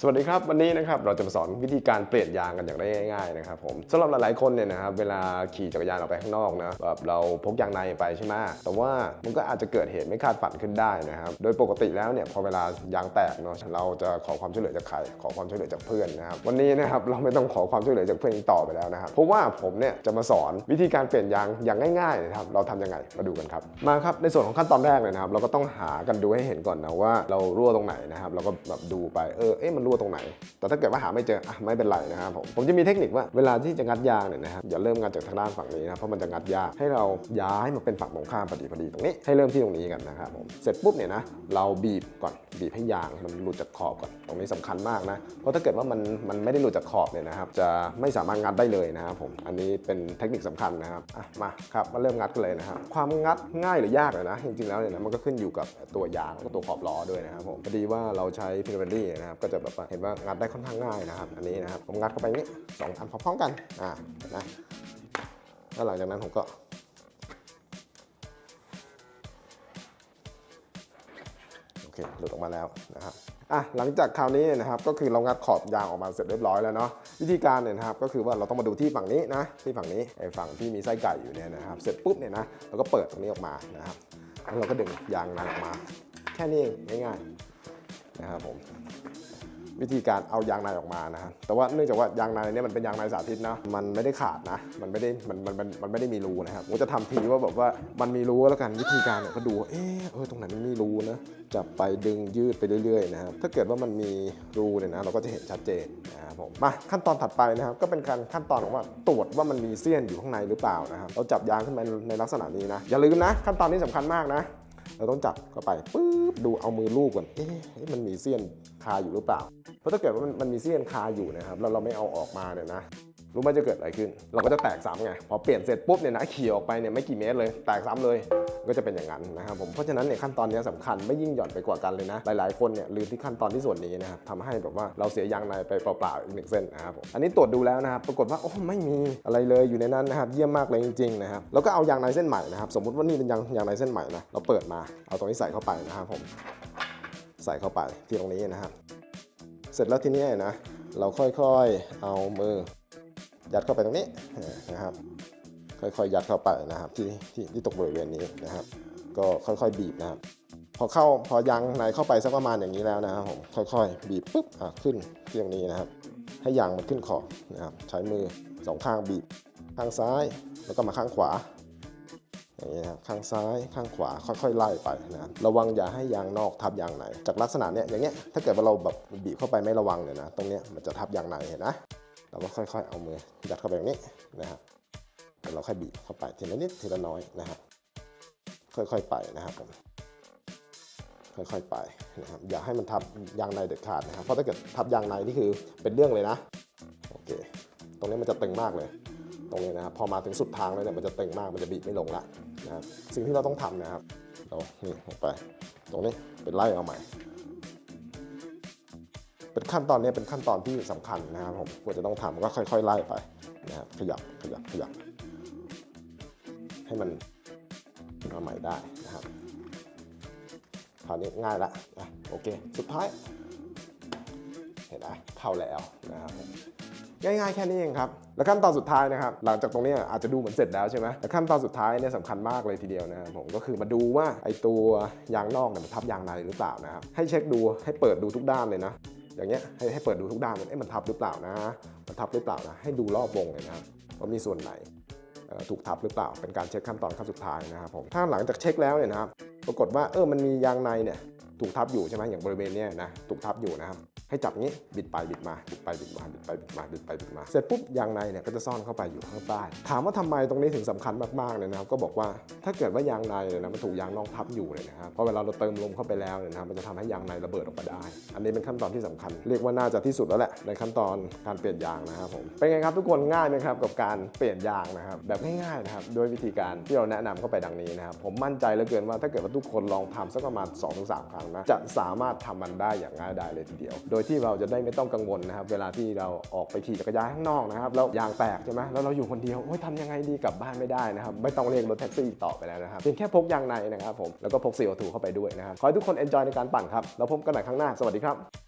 สวัสดีครับ วันนี้นะครับเราจะมาสอนวิธีการเปลี่ยนยางกันอย่างได้ง่ายๆนะครับผมสำหรับหลายๆคนเนี่ยนะครับเวลาขี่จักรยานออกไปข้างนอกนะแบบเราพกยางในไปใช่ไหมแต่ว่ามันก็อาจจะเกิดเหตุไม่คาดฝันขึ้นได้นะครับโดยปกติแล้วเนี่ยพอเวลายางแตกเนาะเราจะขอความช่วยเหลือจากใครขอความช่วยเหลือจากเพื่อนนะครับวันนี้นะครับเราไม่ต้องขอความช่วยเหลือจากเพื่อนอีกต่อไปแล้วนะครับเพราะว่าผมเนี่ยจะมาสอนวิธีการเปลี่ยนยางอย่างง่ายๆนะครับเราทำยังไงมาดูกันครับมาครับในส่วนของขั้นตอนแรกเลยนะครับเราก็ต้องหากันดูให้เห็นก่อนนะว่าเรารั่วตรงไหนนะครับเราก็แบบดูไปเออเอ๊ะมันรั่วตรงไหน แต่ถ้าเกิดว่าหาไม่เจออะไม่เป็นไรนะครับผมผมจะมีเทคนิคว่าเวลาที่จะงัดยางเนี่ยนะครับอย่าเริ่มงัดจากทางด้านฝั่งนี้นะเพราะมันจะงัดยากให้เราย้ายมาเป็นฝั่งตรงข้ามพอดีพอดีตรงนี้ให้เริ่มที่ตรงนี้กันนะครับผมเสร็จปุ๊บเนี่ยนะเราบีบก่อนบีบให้ยางมันหลุดจากขอบก่อนตรงนี้สำคัญมากนะเพราะถ้าเกิดว่ามันมันไม่ได้หลุดจากขอบเนี่ยนะครับจะไม่สามารถงัดได้เลยนะครับผมอันนี้เป็นเทคนิคสำคัญนะครับอะมาครับมาเริ่มงัดกันเลยนะครับความงัดง่ายหรือยากเลยนะจริงๆแล้วเนี่ยนะมันก็ขึ้นอยู่กับตัวยางแล้วก็ตัวขอบล้อด้วยนะครับผมพอดีว่าเราใช้พิเรนลี่นะครับก็จะแบบเห็นว่างัดได้ค่อนข้างง่ายนะครับ อันนี้นะครับ ผมงัดเข้าไปนี่สองอันพร้อมๆกันอ่าเห็นะแล้วหลังจากนั้นผมก็โอเคหลุดออกมาแล้วนะครับอะหลังจากคราวนี้นะครับก็คือเรางัดขอบยางออกมาเสร็จเรียบร้อยแล้วเนาะวิธีการเนี่ยนะครับก็คือว่าเราต้องมาดูที่ฝั่งนี้นะที่ฝั่งนี้ไอ้ฝั่งที่มีไส้ไก่อยู่เนี่ยนะครับเสร็จปุ๊บเนี่ยนะเราก็เปิดตรงนี้ออกมานะครับแล้วเราก็ดึงยางในออกมา แค่นี้เองง่ายๆนะครับผม วิธีการเอายางในออกมานะครับแต่ว่าเนื่องจากว่ายางในเนี่ยมันเป็นยางในสาธิตนะมันไม่ได้ขาดนะ มันไม่ได้มันมันมันมันไม่ได้มีรูนะครับผมจะทำทีว่าแบบว่ามันมีรูแล้วกันวิธีการเนี่ยก็ดูว่าเออเออตรงไหนมันมีรูนะจับไปดึงยืดไปเรื่อยๆนะครับถ้าเกิดว่ามันมีรูเนี่ยนะเราก็จะเห็นชัดเจนนะครับผมมาขั้นตอนถัดไปนะครับ ก็เป็นการขั้นตอนของว่าตรวจว่ามันมีเสี้ยนอยู่ข้างในหรือเปล่านะครับเราจับยางขึ้นมาในลักษณะนี้นะอย่าลืมนะ ขั้นตอนนี้สำคัญมากนะ เราต้องจับเข้าไปปุ๊บดูเอามือลูบก่อนเอ๊ะมันมีเสี้ยนคาอยู่หรือเปล่า เพราะถ้าเกิดว่ามันมีเสี้ยนคาอยู่นะครับแล้วเราไม่เอาออกมาเนี่ยนะ รู้ไหมจะเกิดอะไรขึ้น เราก็จะแตกซ้ำไง พอเปลี่ยนเสร็จปุ๊บเนี่ยนะขี่ออกไปเนี่ยไม่กี่เมตรเลย แตกซ้ำเลย ก็จะเป็นอย่างนั้นนะครับผม เพราะฉะนั้นเนี่ยขั้นตอนนี้สำคัญไม่ยิ่งหย่อนไปกว่ากันเลยนะ หลายๆคนเนี่ยลืมที่ขั้นตอนที่ส่วนนี้นะครับทำให้แบบว่าเราเสียยางในไปเปล่าๆอีกหนึ่งเส้นนะครับผม อันนี้ตรวจดูแล้วนะครับ ปรากฏว่าโอ้ไม่มีอะไรเลยอยู่ในนั้นนะครับเยี่ยมมากเลยจริงๆนะครับ แล้วก็เอายางในเส้นใหม่นะครับ สมมติว่านี่เป็นยางยางในเส้นใหม่นะ เราเปิดมาเอาตรงนี้ใส่เข้าไปนะครับผม ใส่เข้าไปที่ตรงนี้นะครับ เสร็จแล้วทีนี้นะเราค่อยๆ เอามือ ยัดเข้าไปตรงนี้นะครับ ค่อยๆยัดเข้าไปนะครับที่ที่ที่ตกบริเวณนี้นะครับ ก็ค่อยๆบีบนะครับพอเข้าพอยางในเข้าไปสักประมาณอย่างนี้แล้วนะครับผมค่อยๆ บีบปุ๊บอะขึ้นที่ตรงนี้นะครับ ให้ยางมันขึ้นขอบนะครับใช้มือสองข้างบีบข้างซ้ายแล้วก็มาข้างขวาอย่างนี้ครับข้างซ้ายข้างขวาค่อยๆไล่ไปนะรระวังอย่าให้ยางนอกทับยางในจากลักษณะเนี้ยอย่างเงี้ยถ้าเกิดว่าเราแบบบีบเข้าไปไม่ระวังเนี่ยนะตรงเนี้ยมันจะทับยางในเห็นนะ เราก็ค่อยๆเอามือยัดเข้าไปอย่างนี้นะครับแล้วเราค่อยบีบเข้าไปทีละนิดทีละน้อยนะครับค่อยๆไปนะครับผมค่อยๆไปนะครับอย่าให้มันทับยางในเด็ดขาดนะครับเพราะถ้าเกิดทับยางในนี่คือเป็นเรื่องเลยนะโอเคตรงนี้มันจะตึงมากเลย ตรงนี้นะครับพอมาถึงสุดทางแล้วเนี่ยมันจะตึงมากมันจะบีบไม่ลงละนะครับสิ่งที่เราต้องทำนะครับเรานี่ลงไป ตรงนี้เป็นไล่เอาใหม่ เป็นขั้นตอนนี้เป็นขั้นตอนที่สำคัญนะครับผมควรจะต้องทำก็ค่อย ๆ ไล่ไปนะครับขยับขยับขยับ ให้มันเอาใหม่ได้นะครับคราวนี้ง่ายละโอเค สุดท้าย เห็นไหมเข้าแล้วนะครับง่ายๆแค่นี้เองครับ แล้วขั้นตอนสุดท้ายนะครับ หลังจากตรงนี้อาจจะดูเหมือนเสร็จแล้วใช่ไหมแต่ขั้นตอนสุดท้ายเนี่ยสำคัญมากเลยทีเดียวนะครับผมก็คือมาดูว่าไอ้ตัวยางนอกเนี่ยมันทับยางในหรือเปล่านะครับ ให้เช็คดูให้เปิดดูทุกด้านเลยนะ อย่างเงี้ยให้ให้เปิดดูทุกด้านมันเอ๊ะมันทับหรือเปล่านะ มันทับหรือเปล่านะ ให้ดูรอบวงเลยนะครับว่ามีส่วนไหนถูกทับหรือเปล่า เป็นการเช็คขั้นตอนขั้นสุดท้ายนะครับผมถ้าหลังจากเช็คแล้วเนี่ยนะครับ ปรากฏว่าเออมันมียางในเนี่ยถูกทับอยู่ใช่ไหมอย่างบริเวณเนี้ยนะถูกทับอยู่นะครับ ให้จับงี้บิดไปบิดมาบิดไปบิดมาบิดไปบิดมาบิดไปบิดมา เสร็จปุ๊บยางในเนี่ยก็จะซ่อนเข้าไปอยู่ข้างใต้ ถามว่าทำไมตรงนี้ถึงสำคัญมากๆเลยนะครับก็บอกว่าถ้าเกิดว่ายางในเนี่ยนะมันถูกยางนอกทับอยู่เลยนะครับพอเวลาเราเติมลมเข้าไปแล้วเนี่ยนะครับมันจะทำให้ยางในระเบิดออกมาได้ อันนี้เป็นขั้นตอนที่สำคัญ เรียกว่าน่าจะที่สุดแล้วแหละในขั้นตอนการเปลี่ยนยางนะครับผมเป็นไงครับทุกคนง่ายไหมครับกับการเปลี่ยนยางนะครับแบบง่ายๆนะครับโดยวิธีการที่เราแนะนำเข้าไปดังนี้นะครับผมมั่นใจเหลือเกินว่าถ้าเกิดว่าทุกคนลองทำสักประมาณ2-3 ครั้งนะจะสามารถทำมันได้อย่างง่ายดายเลยทีเดียวโดยที่เราจะได้ไม่ต้องกังวลนะครับ เวลาที่เราออกไปขี่จักรยานข้างนอกนะครับแล้วยางแตกใช่ไหมแล้วเราอยู่คนเดียวโอ้ยทำยังไงดีกลับบ้านไม่ได้นะครับ ไม่ต้องเรียกรถแท็กซี่ต่อไปแล้วนะครับเพียงแค่พกยางในนะครับผมแล้วก็พก CO2 เข้าไปด้วยนะครับขอให้ทุกคน enjoy ในการปั่นครับแล้วพบกันใหม่ครั้งหน้าสวัสดีครับ